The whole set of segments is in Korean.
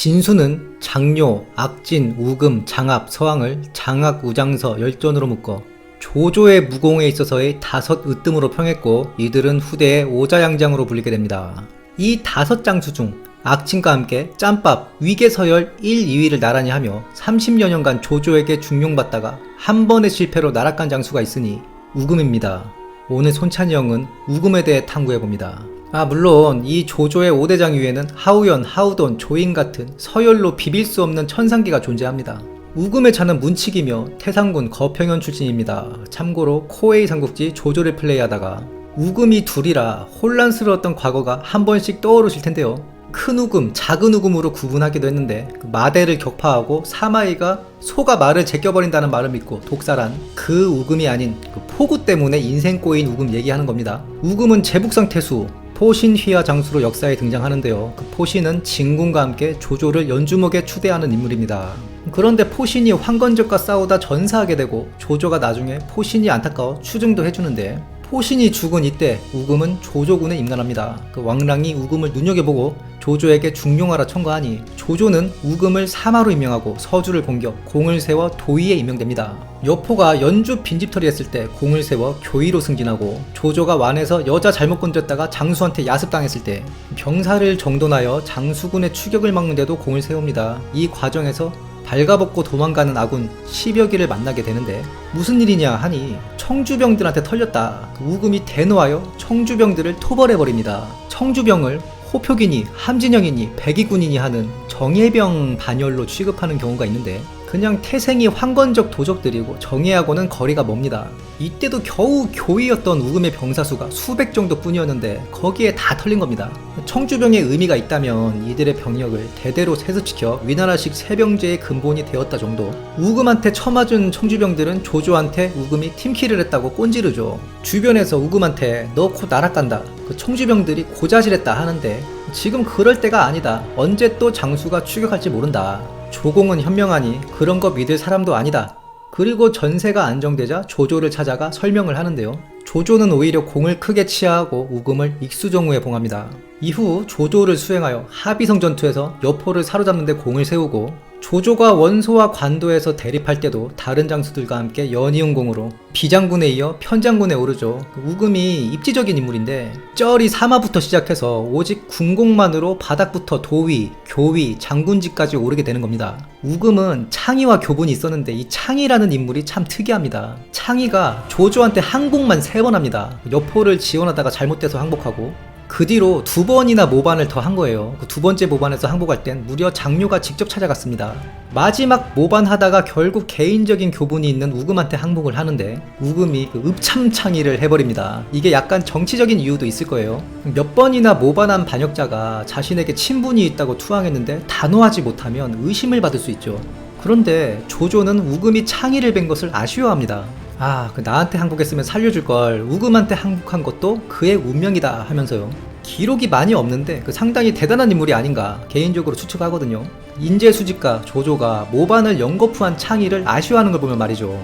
진수는 장료, 악진, 우금, 장압, 서왕을 장악, 우장서, 열전으로 묶어 조조의 무공에 있어서의 다섯 으뜸으로 평했고 이들은 후대에 오자양장으로 불리게 됩니다. 이 다섯 장수 중 악친과 함께 짬밥, 위계서열 1, 2위를 나란히 하며 30여 년간 조조에게 중용받다가 한 번의 실패로 나락간 장수가 있으니 우금입니다. 오늘 손찬이 형은 우금에 대해 탐구해봅니다. 아, 물론 이 조조의 5대장 위에는 하우연, 하우돈, 조인 같은 서열로 비빌 수 없는 천상기가 존재합니다. 우금의 자는 문칙이며 태상군 거평현 출신입니다. 참고로 코웨이 삼국지 조조를 플레이하다가 우금이 둘이라 혼란스러웠던 과거가 한 번씩 떠오르실 텐데요. 큰 우금, 작은 우금으로 구분하기도 했는데 그 마대를 격파하고 사마이가 소가 말을 제껴버린다는 말을 믿고 독살한 그 우금이 아닌 그 포구 때문에 인생 꼬인 우금 얘기하는 겁니다. 우금은 제북상 태수, 포신휘하 장수로 역사에 등장하는데요. 그 포신은 진군과 함께 조조를 연주목에 추대하는 인물입니다. 그런데 포신이 황건적과 싸우다 전사하게 되고 조조가 나중에 포신이 안타까워 추증도 해주는데 포신이 죽은 이때 우금은 조조군에 임관합니다. 그 왕랑이 우금을 눈여겨보고 조조에게 중용하라 청구하니 조조는 우금을 사마로 임명하고 서주를 공격, 공을 세워 도의에 임명됩니다. 여포가 연주 빈집털이 했을 때 공을 세워 교의로 승진하고 조조가 완에서 여자 잘못 건졌다가 장수한테 야습당했을 때 병사를 정돈하여 장수군의 추격을 막는데도 공을 세웁니다. 이 과정에서 발가벗고 도망가는 아군 10여 기를 만나게 되는데 무슨 일이냐 하니 청주병들한테 털렸다. 그 우금이 대노하여 청주병들을 토벌해버립니다. 청주병을 호표기니 함진영이니 백이군이니 하는 정예병 반열로 취급하는 경우가 있는데 그냥 태생이 황건적 도적들이고 정예하고는 거리가 멉니다. 이때도 겨우 교이였던 우금의 병사 수가 수백 정도 뿐이었는데 거기에 다 털린 겁니다. 청주병의 의미가 있다면 이들의 병력을 대대로 세습시켜 위나라식 세병제의 근본이 되었다 정도. 우금한테 처맞은 청주병들은 조조한테 우금이 팀킬을 했다고 꼰지르죠. 주변에서 우금한테 너 곧 날아간다. 그 청주병들이 고자질했다 하는데 지금 그럴 때가 아니다. 언제 또 장수가 추격할지 모른다. 조공은 현명하니 그런 거 믿을 사람도 아니다. 그리고 전세가 안정되자 조조를 찾아가 설명을 하는데요. 조조는 오히려 공을 크게 치하하고 우금을 익수정우에 봉합니다. 이후 조조를 수행하여 하비성 전투에서 여포를 사로잡는데 공을 세우고 조조가 원소와 관도에서 대립할 때도 다른 장수들과 함께 연이응공으로 비장군에 이어 편장군에 오르죠. 그 우금이 입지적인 인물인데 쩔이 사마부터 시작해서 오직 군공만으로 바닥부터 도위, 교위, 장군직까지 오르게 되는 겁니다. 우금은 창의와 교분이 있었는데 이 창의라는 인물이 참 특이합니다. 창의가 조조한테 항복만 세 번 합니다. 여포를 지원하다가 잘못돼서 항복하고 그 뒤로 두 번이나 모반을 더 한 거예요. 그 두 번째 모반에서 항복할 땐 무려 장료가 직접 찾아갔습니다. 마지막 모반 하다가 결국 개인적인 교분이 있는 우금한테 항복을 하는데 우금이 그 읍참창의를 해버립니다. 이게 약간 정치적인 이유도 있을 거예요. 몇 번이나 모반한 반역자가 자신에게 친분이 있다고 투항했는데 단호하지 못하면 의심을 받을 수 있죠. 그런데 조조는 우금이 창의를 뵌 것을 아쉬워합니다. 아, 그 나한테 항복했으면 살려줄 걸. 우금한테 항복한 것도 그의 운명이다 하면서요. 기록이 많이 없는데 그 상당히 대단한 인물이 아닌가 개인적으로 추측하거든요. 인재 수집가 조조가 모반을 연거푸한 창의를 아쉬워하는 걸 보면 말이죠.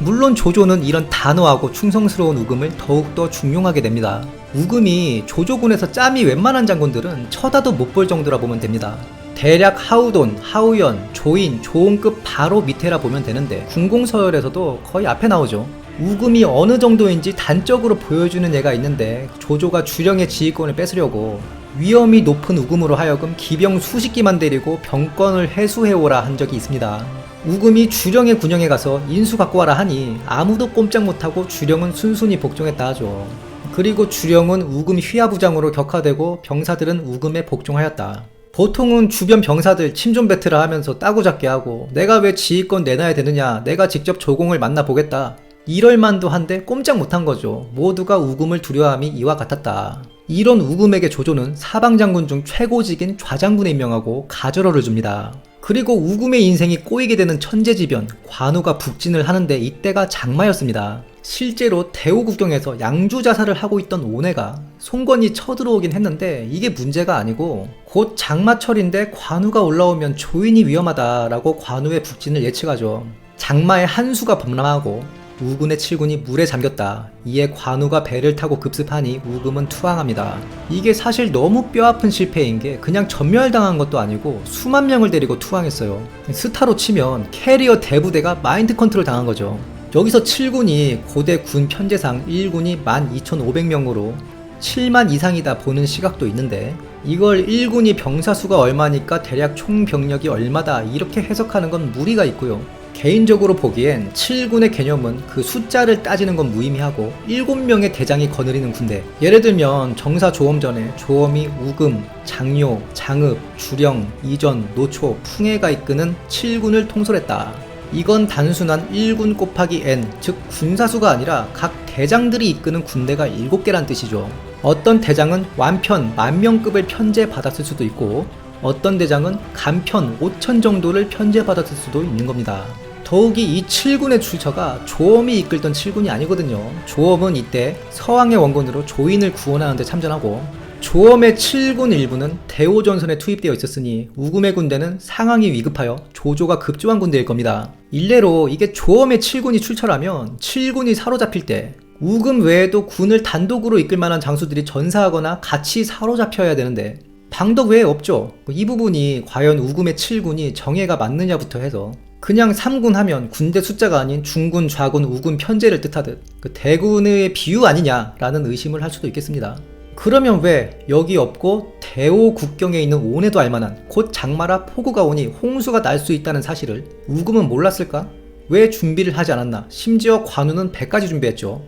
물론 조조는 이런 단호하고 충성스러운 우금을 더욱더 중용하게 됩니다. 우금이 조조군에서 짬이 웬만한 장군들은 쳐다도 못 볼 정도라 보면 됩니다. 대략 하우돈, 하우연, 조인, 조은급 바로 밑에라 보면 되는데 군공서열에서도 거의 앞에 나오죠. 우금이 어느 정도인지 단적으로 보여주는 예가 있는데 조조가 주령의 지휘권을 뺏으려고 위험이 높은 우금으로 하여금 기병 수십 기만 데리고 병권을 해수해오라 한 적이 있습니다. 우금이 주령의 군영에 가서 인수 갖고 와라 하니 아무도 꼼짝 못하고 주령은 순순히 복종했다 하죠. 그리고 주령은 우금 휘하부장으로 격하되고 병사들은 우금에 복종하였다. 보통은 주변 병사들 침좀 배틀을 하면서 따고잡게 하고 내가 왜 지휘권 내놔야 되느냐 내가 직접 조공을 만나보겠다. 이럴 만도 한데 꼼짝 못한 거죠. 모두가 우금을 두려워함이 이와 같았다. 이런 우금에게 조조는 사방장군 중 최고직인 좌장군에 임명하고 가절어를 줍니다. 그리고 우금의 인생이 꼬이게 되는 천재지변 관우가 북진을 하는데 이때가 장마였습니다 실제로 대우국경에서 양주 자살을 하고 있던 오네가 송건이 쳐들어오긴 했는데 이게 문제가 아니고 곧 장마철인데 관우가 올라오면 조인이 위험하다라고 관우의 북진을 예측하죠. 장마에 한수가 범람하고 우군의 7군이 물에 잠겼다. 이에 관우가 배를 타고 급습하니 우금은 투항합니다. 이게 사실 너무 뼈아픈 실패인 게 그냥 전멸당한 것도 아니고 수만 명을 데리고 투항했어요. 스타로 치면 캐리어 대부대가 마인드 컨트롤 당한 거죠. 여기서 7군이 고대 군 편제상 1군이 12,500명으로 7만 이상이다 보는 시각도 있는데 이걸 1군이 병사 수가 얼마니까 대략 총 병력이 얼마다 이렇게 해석하는 건 무리가 있고요. 개인적으로 보기엔 7군의 개념은 그 숫자를 따지는 건 무의미하고 7명의 대장이 거느리는 군대. 예를 들면 정사 조엄 전에 조엄이 우금, 장료, 장읍, 주령, 이전, 노초, 풍해가 이끄는 7군을 통솔했다. 이건 단순한 1군 곱하기 n, 즉 군사수가 아니라 각 대장들이 이끄는 군대가 7개란 뜻이죠. 어떤 대장은 완편 만명급을 편제받았을 수도 있고 어떤 대장은 간편 5천 정도를 편제받았을 수도 있는 겁니다. 더욱이 이 7군의 출처가 조엄이 이끌던 7군이 아니거든요. 조엄은 이때 서왕의 원군으로 조인을 구원하는 데 참전하고 조엄의 7군 일부는 대오전선에 투입되어 있었으니 우금의 군대는 상황이 위급하여 조조가 급조한 군대일 겁니다. 일례로 이게 조엄의 7군이 출처라면 7군이 사로잡힐 때 우금 외에도 군을 단독으로 이끌 만한 장수들이 전사하거나 같이 사로잡혀야 되는데 방덕 외에 없죠. 이 부분이 과연 우금의 7군이 정예가 맞느냐부터 해서 그냥 3군 하면 군대 숫자가 아닌 중군, 좌군, 우군 편제를 뜻하듯 그 대군의 비유 아니냐라는 의심을 할 수도 있겠습니다. 그러면 왜 여기 없고 대오 국경에 있는 온에도 알만한 곧 장마라 폭우가 오니 홍수가 날 수 있다는 사실을 우금은 몰랐을까? 왜 준비를 하지 않았나? 심지어 관우는 배까지 준비했죠.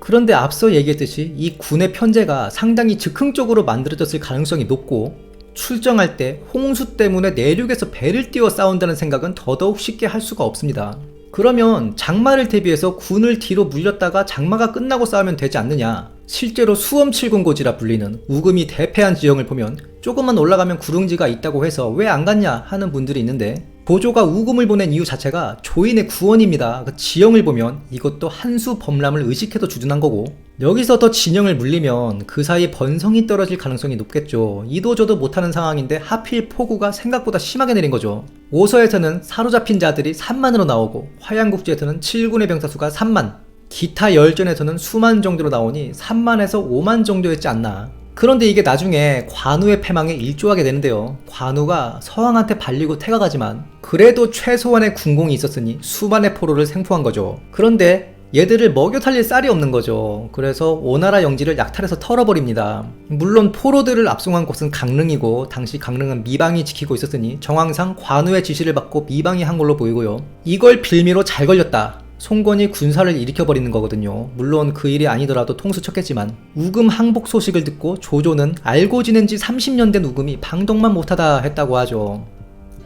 그런데 앞서 얘기했듯이 이 군의 편제가 상당히 즉흥적으로 만들어졌을 가능성이 높고 출정할 때 홍수 때문에 내륙에서 배를 띄워 싸운다는 생각은 더더욱 쉽게 할 수가 없습니다. 그러면 장마를 대비해서 군을 뒤로 물렸다가 장마가 끝나고 싸우면 되지 않느냐? 실제로 수엄칠군고지라 불리는 우금이 대패한 지형을 보면 조금만 올라가면 구릉지가 있다고 해서 왜 안 갔냐 하는 분들이 있는데 보조가 우금을 보낸 이유 자체가 조인의 구원입니다. 그 지형을 보면 이것도 한수 범람을 의식해서 주둔한 거고 여기서 더 진영을 물리면 그 사이 번성이 떨어질 가능성이 높겠죠. 이도저도 못하는 상황인데 하필 폭우가 생각보다 심하게 내린 거죠. 오서에서는 사로잡힌 자들이 3만으로 나오고 화양국지에서는 7군의 병사 수가 3만 기타 열전에서는 수만 정도로 나오니 3만에서 5만 정도였지 않나. 그런데 이게 나중에 관우의 패망에 일조하게 되는데요. 관우가 서왕한테 발리고 태가가지만 그래도 최소한의 군공이 있었으니 수만의 포로를 생포한 거죠. 그런데 얘들을 먹여 살릴 쌀이 없는 거죠. 그래서 오나라 영지를 약탈해서 털어버립니다. 물론 포로들을 압송한 곳은 강릉이고 당시 강릉은 미방이 지키고 있었으니 정황상 관우의 지시를 받고 미방이 한 걸로 보이고요. 이걸 빌미로 잘 걸렸다. 송건이 군사를 일으켜버리는 거거든요. 물론 그 일이 아니더라도 통수 쳤겠지만 우금 항복 소식을 듣고 조조는 알고 지낸 지 30년 된 우금이 방덕만 못하다 했다고 하죠.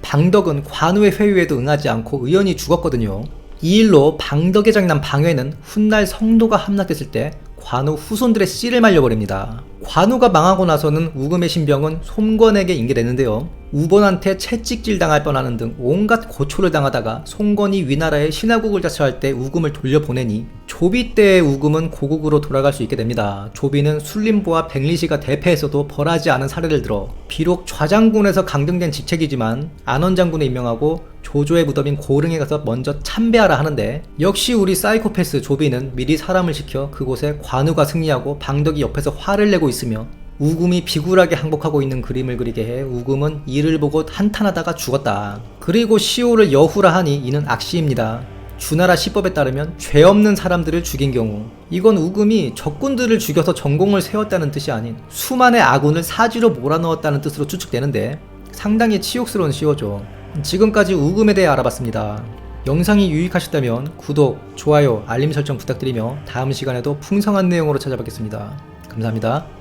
방덕은 관우의 회유에도 응하지 않고 의연히 죽었거든요. 이 일로 방덕의 장남 방회는 훗날 성도가 함락됐을 때 관우 후손들의 씨를 말려버립니다. 관우가 망하고 나서는 우금의 신병은 송건에게 인계되는데요. 우본한테 채찍질 당할 뻔하는 등 온갖 고초를 당하다가 송건이 위나라의 신하국을 자처할 때 우금을 돌려보내니 조비 때의 우금은 고국으로 돌아갈 수 있게 됩니다. 조비는 순림보와 백리시가 대패에서도 벌하지 않은 사례를 들어 비록 좌장군에서 강등된 직책이지만 안원 장군에 임명하고 조조의 무덤인 고릉에 가서 먼저 참배하라 하는데 역시 우리 사이코패스 조비는 미리 사람을 시켜 그곳에 관우가 승리하고 방덕이 옆에서 화를 내고 있으며 우금이 비굴하게 항복하고 있는 그림을 그리게 해 우금은 이를 보고 한탄하다가 죽었다. 그리고 시오를 여후라 하니 이는 악시입니다. 주나라 시법에 따르면 죄 없는 사람들을 죽인 경우 이건 우금이 적군들을 죽여서 전공을 세웠다는 뜻이 아닌 수만의 아군을 사지로 몰아넣었다는 뜻으로 추측되는데 상당히 치욕스러운 시오죠. 지금까지 우금에 대해 알아봤습니다. 영상이 유익하셨다면 구독, 좋아요, 알림 설정 부탁드리며 다음 시간에도 풍성한 내용으로 찾아뵙겠습니다. 감사합니다.